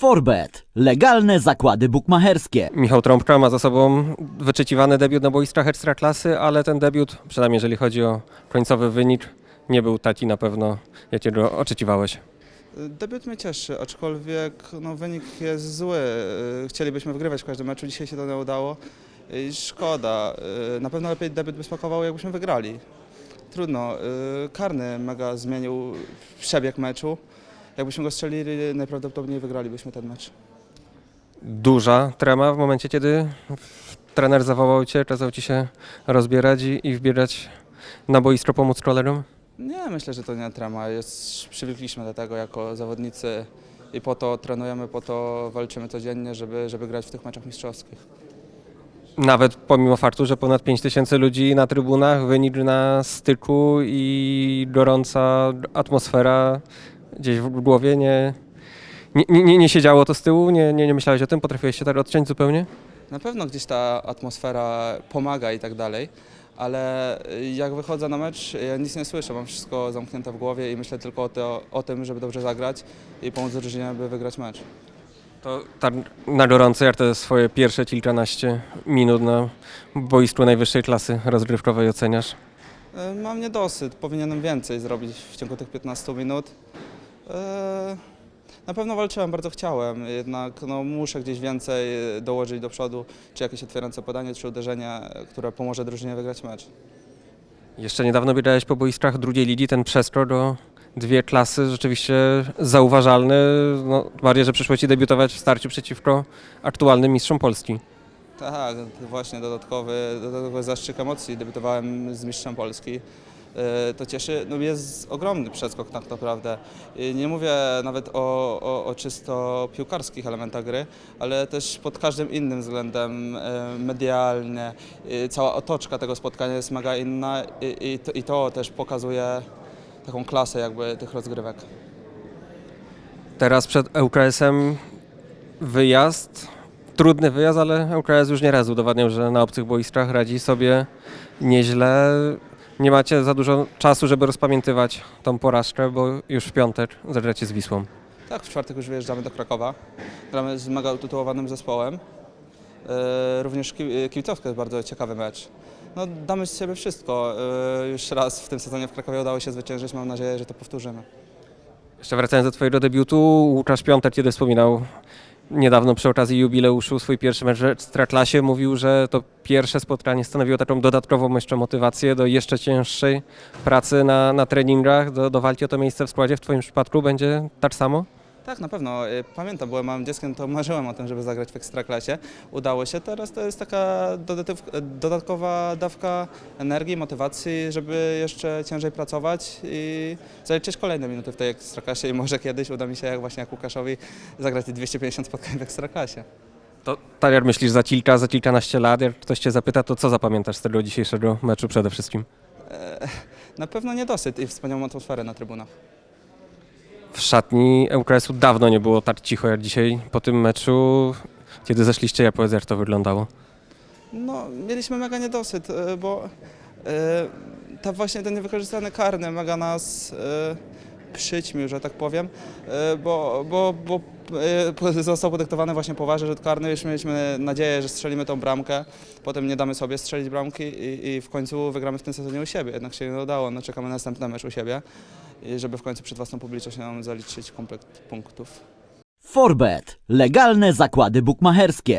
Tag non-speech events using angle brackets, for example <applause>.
Forbet. Legalne zakłady bukmacherskie. Michał Trąbka ma za sobą wyczekiwany debiut na boiskach Ekstraklasy, ale ten debiut, przynajmniej jeżeli chodzi o końcowy wynik, nie był taki na pewno, jakiego oczekiwałeś. Debiut mnie cieszy, aczkolwiek no, wynik jest zły. Y, Chcielibyśmy wygrywać w każdym meczu, dzisiaj się to nie udało. I szkoda. Y, Na pewno lepiej debiut by smakował, jakbyśmy wygrali. Trudno. Y, Karny mega zmienił przebieg meczu. Jakbyśmy go strzelili, najprawdopodobniej wygralibyśmy ten mecz. Duża trema w momencie, kiedy trener zawołał cię, kazał ci się rozbierać i, i wbierać na boisko pomóc kolerom? Nie, myślę, że to nie trema. Jest, przywykliśmy do tego jako zawodnicy i po to trenujemy, po to walczymy codziennie, żeby, żeby grać w tych meczach mistrzowskich. Nawet pomimo faktu, że ponad 5 tysięcy ludzi na trybunach, wynik na styku i gorąca atmosfera gdzieś w głowie, nie, nie, nie, nie siedziało to z tyłu? Nie, nie, nie myślałeś o tym? Potrafiłeś się tak odciąć zupełnie? Na pewno gdzieś ta atmosfera pomaga i tak dalej, ale jak wychodzę na mecz, ja nic nie słyszę, mam wszystko zamknięte w głowie i myślę tylko o, to, o tym, żeby dobrze zagrać i pomóc drużynie, by wygrać mecz. To tak na gorąco, jak te swoje pierwsze kilkanaście minut na boisku najwyższej klasy rozgrywkowej oceniasz? E, Mam niedosyt, powinienem więcej zrobić w ciągu tych 15 minut. E, Na pewno walczyłem, bardzo chciałem, jednak no, muszę gdzieś więcej dołożyć do przodu, czy jakieś otwierające podanie, czy uderzenie, które pomoże drużynie wygrać mecz. Jeszcze niedawno biegałeś po boiskach drugiej ligi, ten przeskok do dwie klasy rzeczywiście zauważalny, no, bardziej, że przyszło Ci debiutować w starciu przeciwko aktualnym mistrzom Polski. Tak, właśnie dodatkowy, dodatkowy zastrzyk emocji. Debiutowałem z mistrzem Polski. E, To cieszy, no jest ogromny przeskok tak naprawdę. I Nie mówię nawet o, o, o czysto piłkarskich elementach gry, ale też pod każdym innym względem e, medialnie. e, Cała otoczka tego spotkania jest mega inna i, i, to, i to też pokazuje taką klasę jakby tych rozgrywek. Teraz przed ŁKS-em wyjazd, trudny wyjazd, ale ŁKS już nie raz udowadniał, że na obcych boiskach radzi sobie nieźle. Nie macie za dużo czasu, żeby rozpamiętywać tą porażkę, bo już w piątek zagracie z Wisłą. Tak, w czwartek już wyjeżdżamy do Krakowa. Gramy z mega utytułowanym zespołem. E, Również ki- kibicowska jest bardzo ciekawy mecz. No, damy z siebie wszystko. E, Już raz w tym sezonie w Krakowie udało się zwyciężyć. Mam nadzieję, że to powtórzymy. Jeszcze wracając do Twojego debiutu, Łukasz Piątek, kiedy wspominał niedawno przy okazji jubileuszu swój pierwszy mecz w Ekstraklasie, mówił, że to pierwsze spotkanie stanowiło taką dodatkową jeszcze motywację do jeszcze cięższej pracy na, na treningach, do, do walki o to miejsce w składzie. W Twoim przypadku będzie tak samo? Tak, na pewno. E, Pamiętam, byłem małym dzieckiem, to <laughs> marzyłem o tym, żeby zagrać w Ekstraklasie. Udało się. Teraz to jest taka dodatkowa dawka energii, motywacji, żeby jeszcze ciężej pracować i zaliczyć kolejne minuty w tej Ekstraklasie i może kiedyś uda mi się, jak właśnie jak Łukaszowi, zagrać te 250 spotkań w Ekstraklasie. To jak myślisz, za kilka, za kilkanaście lat, jak ktoś Cię zapyta, to co zapamiętasz z tego dzisiejszego meczu przede wszystkim? E, Na pewno niedosyt i wspaniałą atmosferę na trybunach. W szatni ŁKS-u dawno nie było tak cicho jak dzisiaj po tym meczu. Kiedy zeszliście, jak powiedz, jak to wyglądało? No, mieliśmy mega niedosyt, e, bo e, ta właśnie ten niewykorzystany karny mega nas e, przyćmił, że tak powiem, e, bo, bo, bo został podyktowany właśnie poważnie rzut karny, już mieliśmy nadzieję, że strzelimy tą bramkę, potem nie damy sobie strzelić bramki i, i w końcu wygramy w tym sezonie u siebie, jednak się nie udało, no czekamy na następny mecz u siebie, żeby w końcu przed własną publicznością zaliczyć komplet punktów. Forbet. Legalne zakłady bukmacherskie.